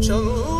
成。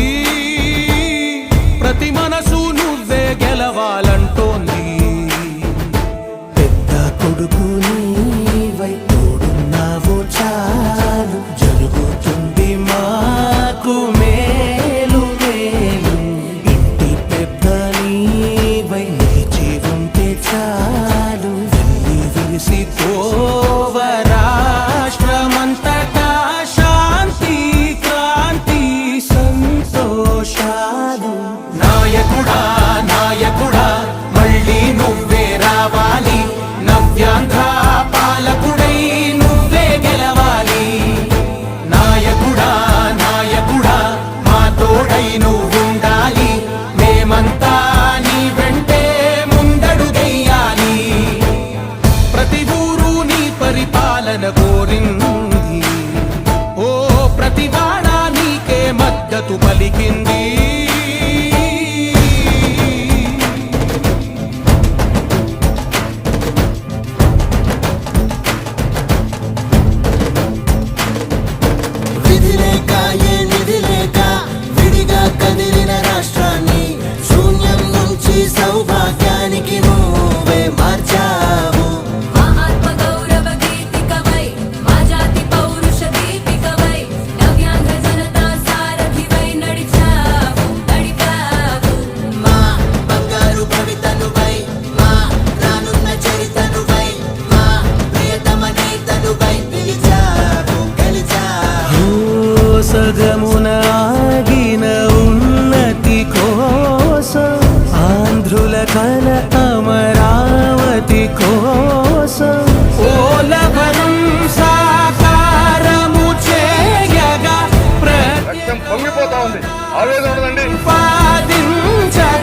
Malik indeed. కల అమరావతి కోసం. ఓలవనం సాకారము చేయగా రక్తం పొంగిపోతా ఉంది. ఆవేదన పాదించగా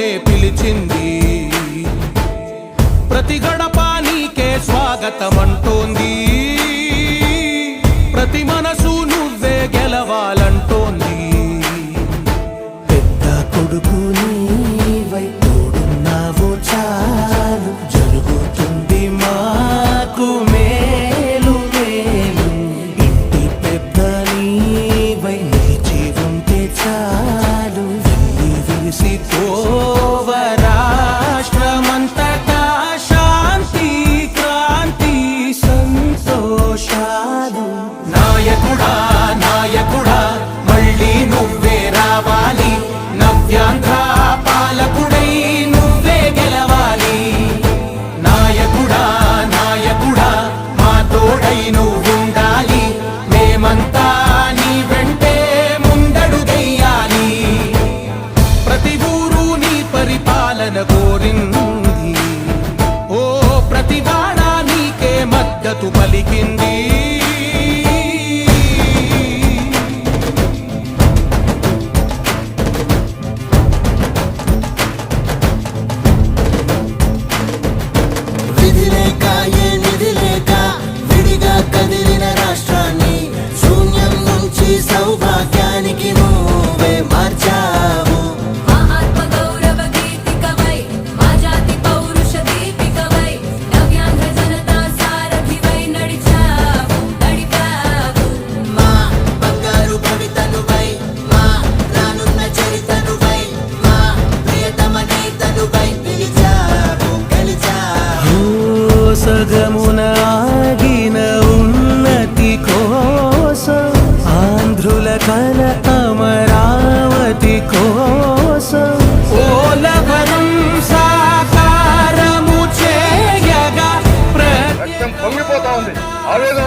నన్నే పిలిచింది. ప్రతి గడప నీకే స్వాగతం అంటోంది మార్గమున ఆగిన ఉన్నతి కోసం ఆంధ్రుల కల అమరావతి కోసం. ఓలగనం సాకారము చేయగా ఆవేదన